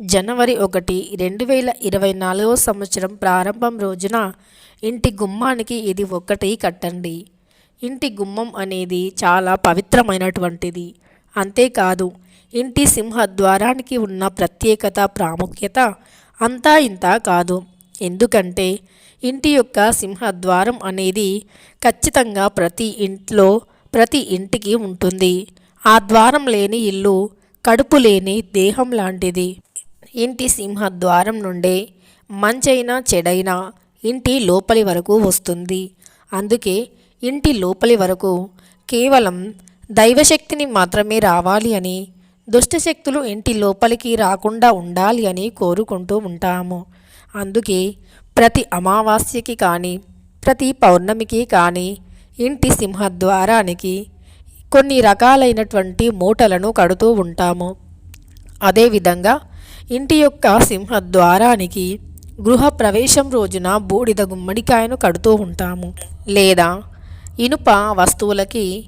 జనవరి ఒకటి రెండు వేల ఇరవై నాలుగో సంవత్సరం ప్రారంభం రోజున ఇంటి గుమ్మానికి ఇది ఒక్కటి కట్టండి. ఇంటి గుమ్మం అనేది చాలా పవిత్రమైనటువంటిది. అంతేకాదు ఇంటి సింహద్వారానికి ఉన్న ప్రత్యేకత ప్రాముఖ్యత అంతా ఇంత కాదు. ఎందుకంటే ఇంటి యొక్క సింహద్వారం అనేది ఖచ్చితంగా ప్రతి ఇంట్లో ప్రతి ఇంటికి ఉంటుంది. ఆ ద్వారం లేని ఇల్లు కడుపు లేని దేహం లాంటిది. ఇంటి సింహద్వారం నుండే మంచైనా చెడైనా ఇంటి లోపలి వరకు వస్తుంది. అందుకే ఇంటి లోపలి వరకు కేవలం దైవశక్తిని మాత్రమే రావాలి అని దుష్టశక్తులు ఇంటి లోపలికి రాకుండా ఉండాలి అని కోరుకుంటూ ఉంటాము. అందుకే ప్రతి అమావాస్యకి కానీ ప్రతి పౌర్ణమికి కానీ ఇంటి సింహద్వారానికి కొన్ని రకాలైనటువంటి మూటలను కడుతూ ఉంటాము. అదేవిధంగా ఇంటి యొక్క సింహద్వారానికి గృహ ప్రవేశం రోజున బూడిద గుమ్మడికాయను కడుతూ ఉంటాము. లేదా ఇనుప వస్తువులకి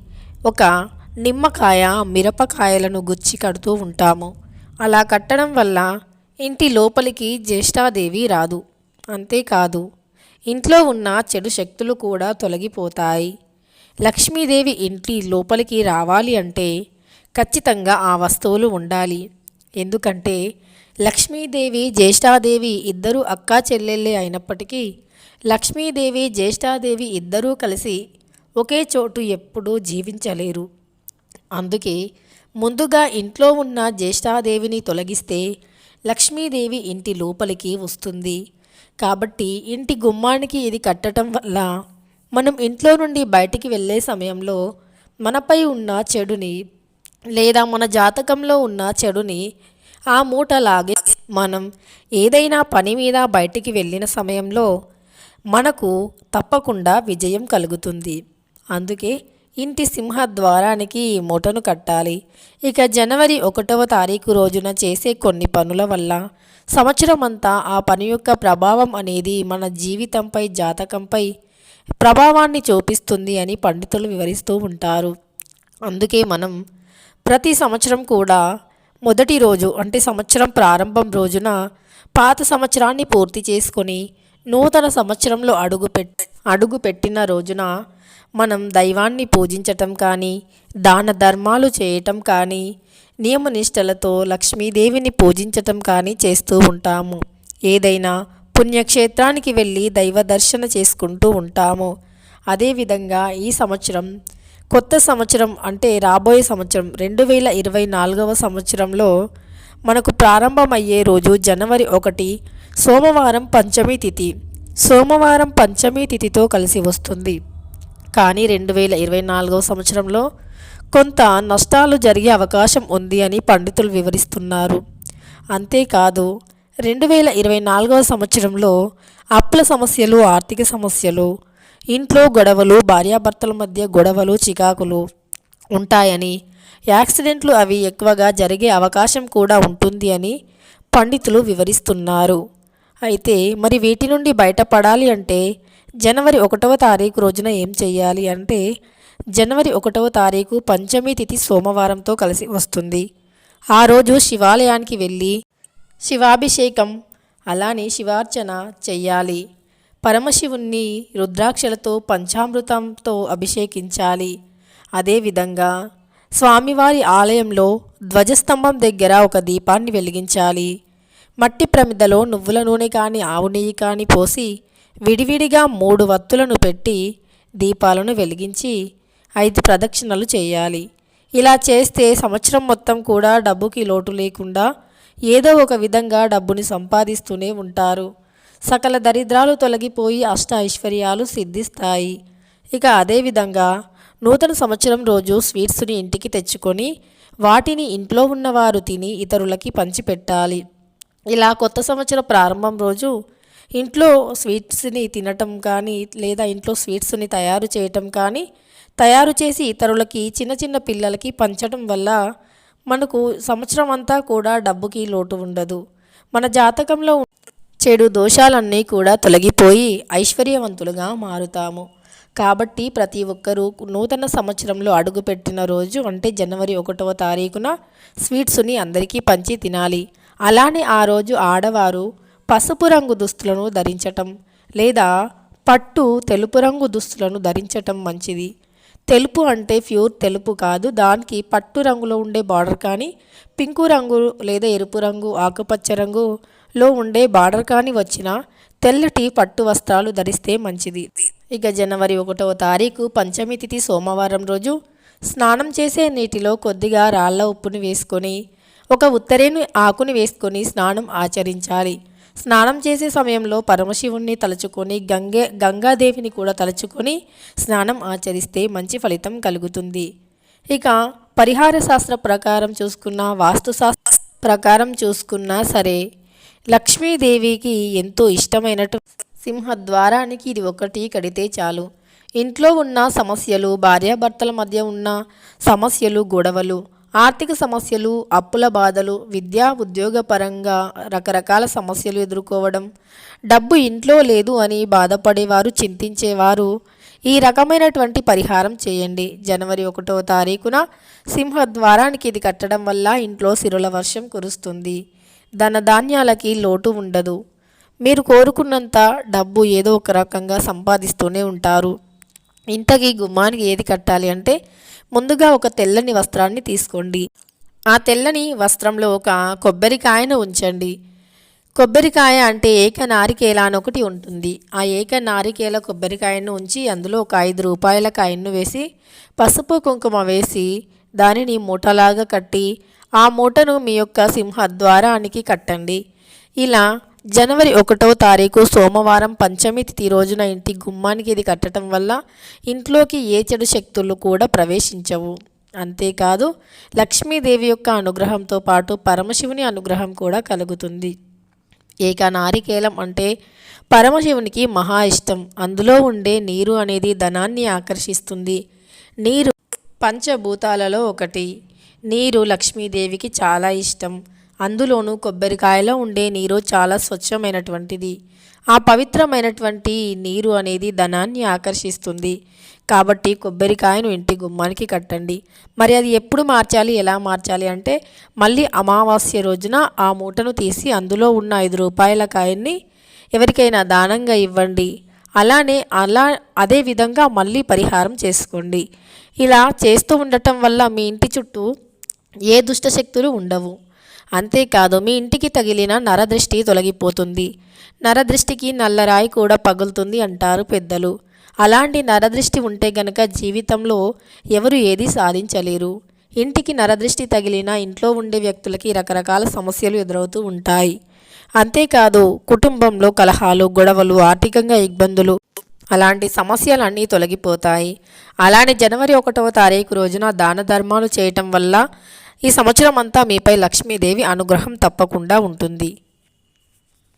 ఒక నిమ్మకాయ మిరపకాయలను గుచ్చి కడుతూ ఉంటాము. అలా కట్టడం వల్ల ఇంటి లోపలికి జ్యేష్ఠాదేవి రాదు. అంతేకాదు ఇంట్లో ఉన్న చెడు శక్తులు కూడా తొలగిపోతాయి. లక్ష్మీదేవి ఇంటి లోపలికి రావాలి అంటే ఖచ్చితంగా ఆ వస్తువులు ఉండాలి. ఎందుకంటే లక్ష్మీదేవి జ్యేష్ఠాదేవి ఇద్దరు అక్కా చెల్లెళ్ళే అయినప్పటికీ లక్ష్మీదేవి జ్యేష్ఠాదేవి ఇద్దరూ కలిసి ఒకే చోటు ఎప్పుడూ జీవించలేరు. అందుకే ముందుగా ఇంట్లో ఉన్న జ్యేష్ఠాదేవిని తొలగిస్తే లక్ష్మీదేవి ఇంటి లోపలికి వస్తుంది. కాబట్టి ఇంటి గుమ్మానికి ఇది కట్టడం వల్ల మనం ఇంట్లో నుండి బయటికి వెళ్ళే సమయంలో మనపై ఉన్న చెడుని లేదా మన జాతకంలో ఉన్న చెడుని ఆ మూట లాగే మనం ఏదైనా పని మీద బయటికి వెళ్ళిన సమయంలో మనకు తప్పకుండా విజయం కలుగుతుంది. అందుకే ఇంటి సింహద్వారానికి ఈ మూటను కట్టాలి. ఇక జనవరి ఒకటవ తారీఖు రోజున చేసే కొన్ని పనుల వల్ల సంవత్సరం అంతా ఆ పని యొక్క ప్రభావం అనేది మన జీవితంపై జాతకంపై ప్రభావాన్ని చూపిస్తుంది అని పండితులు వివరిస్తూ ఉంటారు. అందుకే మనం ప్రతి సంవత్సరం కూడా మొదటి రోజు అంటే సంవత్సరం ప్రారంభం రోజున పాత సంవత్సరాన్ని పూర్తి చేసుకొని నూతన సంవత్సరంలో అడుగు పెట్ అడుగు పెట్టిన రోజున మనం దైవాన్ని పూజించటం కానీ దాన ధర్మాలు చేయటం కానీ నియమనిష్టలతో లక్ష్మీదేవిని పూజించటం కానీ చేస్తూ ఉంటాము. ఏదైనా పుణ్యక్షేత్రానికి వెళ్ళి దైవ దర్శన చేసుకుంటూ ఉంటాము. అదేవిధంగా ఈ సంవత్సరం కొత్త సంవత్సరం అంటే రాబోయే సంవత్సరం రెండు వేల ఇరవై నాలుగవ సంవత్సరంలో మనకు ప్రారంభమయ్యే రోజు జనవరి ఒకటి సోమవారం పంచమి తిథి. సోమవారం పంచమి తిథితో కలిసి వస్తుంది. కానీ రెండు వేల ఇరవై నాలుగవ సంవత్సరంలో కొంత నష్టాలు జరిగే అవకాశం ఉంది అని పండితులు వివరిస్తున్నారు. అంతేకాదు రెండు వేల ఇరవై నాలుగవ సంవత్సరంలో అప్పుల సమస్యలు ఆర్థిక సమస్యలు ఇంట్లో గొడవలు భార్యాభర్తల మధ్య గొడవలు చికాకులు ఉంటాయని యాక్సిడెంట్లు అవి ఎక్కువగా జరిగే అవకాశం కూడా ఉంటుంది అని పండితులు వివరిస్తున్నారు. అయితే మరి వీటి నుండి బయటపడాలి అంటే జనవరి ఒకటవ తారీఖు రోజున ఏం చేయాలి అంటే జనవరి ఒకటవ తారీఖు పంచమి తిథి సోమవారంతో కలిసి వస్తుంది. ఆ రోజు శివాలయానికి వెళ్ళి శివాభిషేకం అలానే శివార్చన చెయ్యాలి పరమశివుణ్ణి రుద్రాక్షలతో పంచామృతంతో అభిషేకించాలి. అదేవిధంగా స్వామివారి ఆలయంలో ధ్వజస్తంభం దగ్గర ఒక దీపాన్ని వెలిగించాలి. మట్టి ప్రమిదలో నువ్వుల నూనె కానీ ఆవు నెయ్యి కానీ పోసి విడివిడిగా మూడు వత్తులను పెట్టి దీపాలను వెలిగించి ఐదు ప్రదక్షిణలు చేయాలి. ఇలా చేస్తే సంవత్సరం మొత్తం కూడా డబ్బుకి లోటు లేకుండా ఏదో ఒక విధంగా డబ్బుని సంపాదిస్తూనే ఉంటారు. సకల దరిద్రాలు తొలగిపోయి అష్ట ఐశ్వర్యాలు సిద్ధిస్తాయి. ఇక అదేవిధంగా నూతన సంవత్సరం రోజు స్వీట్స్ని ఇంటికి తెచ్చుకొని వాటిని ఇంట్లో ఉన్నవారు తిని ఇతరులకి పంచిపెట్టాలి. ఇలా కొత్త సంవత్సర ప్రారంభం రోజు ఇంట్లో స్వీట్స్ని తినటం కానీ లేదా ఇంట్లో స్వీట్స్ని తయారు చేయటం కానీ తయారు చేసి ఇతరులకి చిన్న చిన్న పిల్లలకి పంచడం వల్ల మనకు సంవత్సరం అంతా కూడా డబ్బుకి లోటు ఉండదు. మన జాతకంలో చెడు దోషాలన్నీ కూడా తొలగిపోయి ఐశ్వర్యవంతులుగా మారుతాము. కాబట్టి ప్రతి ఒక్కరూ నూతన సంవత్సరంలో అడుగుపెట్టిన రోజు అంటే జనవరి ఒకటవ తారీఖున స్వీట్స్ని అందరికీ పంచి తినాలి. అలానే ఆ రోజు ఆడవారు పసుపు రంగు దుస్తులను ధరించటం లేదా పట్టు తెలుపు రంగు దుస్తులను ధరించటం మంచిది. తెలుపు అంటే ప్యూర్ తెలుపు కాదు దానికి పట్టు రంగులో ఉండే బార్డర్ కానీ పింకు రంగు లేదా ఎరుపు రంగు ఆకుపచ్చ రంగు లో ఉండే బార్డర్ కాని వచ్చిన తెల్లటి పట్టు వస్త్రాలు ధరిస్తే మంచిది. ఇక జనవరి ఒకటవ తారీఖు పంచమి తిథి సోమవారం రోజు స్నానం చేసే నీటిలో కొద్దిగా రాళ్ళ ఉప్పుని వేసుకొని ఒక ఉత్తరేను ఆకుని వేసుకొని స్నానం ఆచరించాలి. స్నానం చేసే సమయంలో పరమశివుణ్ణి తలుచుకొని గంగే గంగాదేవిని కూడా తలుచుకొని స్నానం ఆచరిస్తే మంచి ఫలితం కలుగుతుంది. ఇక పరిహార శాస్త్ర ప్రకారం చూసుకున్న వాస్తు శాస్త్ర ప్రకారం చూసుకున్నా సరే లక్ష్మీదేవికి ఎంతో ఇష్టమైనటు సింహద్వారానికి ఇది ఒకటి కడితే చాలు. ఇంట్లో ఉన్న సమస్యలు భార్యాభర్తల మధ్య ఉన్న సమస్యలు గొడవలు ఆర్థిక సమస్యలు అప్పుల బాధలు విద్యా ఉద్యోగపరంగా రకరకాల సమస్యలు ఎదుర్కోవడం డబ్బు ఇంట్లో లేదు అని బాధపడేవారు చింతించేవారు ఈ రకమైనటువంటి పరిహారం చేయండి. జనవరి ఒకటో తారీఖున సింహద్వారానికి ఇది కట్టడం వల్ల ఇంట్లో సిరుల వర్షం కురుస్తుంది. ధనధాన్యాలకి లోటు ఉండదు. మీరు కోరుకున్నంత డబ్బు ఏదో ఒక రకంగా సంపాదిస్తూనే ఉంటారు. ఇంతకీ గుమ్మానికి ఏది కట్టాలి అంటే ముందుగా ఒక తెల్లని వస్త్రాన్ని తీసుకోండి. ఆ తెల్లని వస్త్రంలో ఒక కొబ్బరికాయను ఉంచండి. కొబ్బరికాయ అంటే ఏక నారికేల అని ఒకటి ఉంటుంది. ఆ ఏక నారికేల కొబ్బరికాయను ఉంచి అందులో ఒక ఐదు రూపాయల కాయను వేసి పసుపు కుంకుమ వేసి దానిని మూటలాగా కట్టి ఆ మూటను మీ యొక్క సింహద్వారానికి కట్టండి. ఇలా జనవరి ఒకటో తారీఖు సోమవారం పంచమి తిథి రోజున ఇంటి గుమ్మానికి ఇది కట్టడం వల్ల ఇంట్లోకి ఏ చెడు శక్తులు కూడా ప్రవేశించవు. అంతేకాదు లక్ష్మీదేవి యొక్క అనుగ్రహంతో పాటు పరమశివుని అనుగ్రహం కూడా కలుగుతుంది. ఏక నారికేలం అంటే పరమశివునికి మహా ఇష్టం. అందులో ఉండే నీరు అనేది ధనాన్ని ఆకర్షిస్తుంది. నీరు పంచభూతాలలో ఒకటి. నీరు లక్ష్మీదేవికి చాలా ఇష్టం. అందులోనూ కొబ్బరికాయలో ఉండే నీరు చాలా స్వచ్ఛమైనటువంటిది. ఆ పవిత్రమైనటువంటి నీరు అనేది ధనాన్ని ఆకర్షిస్తుంది. కాబట్టి కొబ్బరికాయను ఇంటి గుమ్మానికి కట్టండి. మరి అది ఎప్పుడు మార్చాలి? ఎలా మార్చాలి అంటే మళ్ళీ అమావాస్య రోజున ఆ మూటను తీసి అందులో ఉన్న ఐదు రూపాయల కాయన్ని ఎవరికైనా దానంగా ఇవ్వండి. అలానే అలా అదే విధంగా మళ్ళీ పరిహారం చేసుకోండి. ఇలా చేస్తూ ఉండటం వల్ల మీ ఇంటి చుట్టూ ఏ దుష్టశక్తులు ఉండవు. అంతేకాదు మీ ఇంటికి తగిలిన నరదృష్టి తొలగిపోతుంది. నరదృష్టికి నల్లరాయి కూడా పగులుతుంది అంటారు పెద్దలు. అలాంటి నరదృష్టి ఉంటే గనక జీవితంలో ఎవరు ఏది సాధించలేరు. ఇంటికి నరదృష్టి తగిలిన ఇంట్లో ఉండే వ్యక్తులకి రకరకాల సమస్యలు ఎదురవుతూ ఉంటాయి. అంతేకాదు కుటుంబంలో కలహాలు గొడవలు ఆర్థికంగా ఇబ్బందులు అలాంటి సమస్యలన్నీ తొలగిపోతాయి. అలానే జనవరి ఒకటవ తారీఖు రోజున దాన ధర్మాలు చేయటం వల్ల ఈ సంవత్సరం అంతా మీపై లక్ష్మీదేవి అనుగ్రహం తప్పకుండా ఉంటుంది.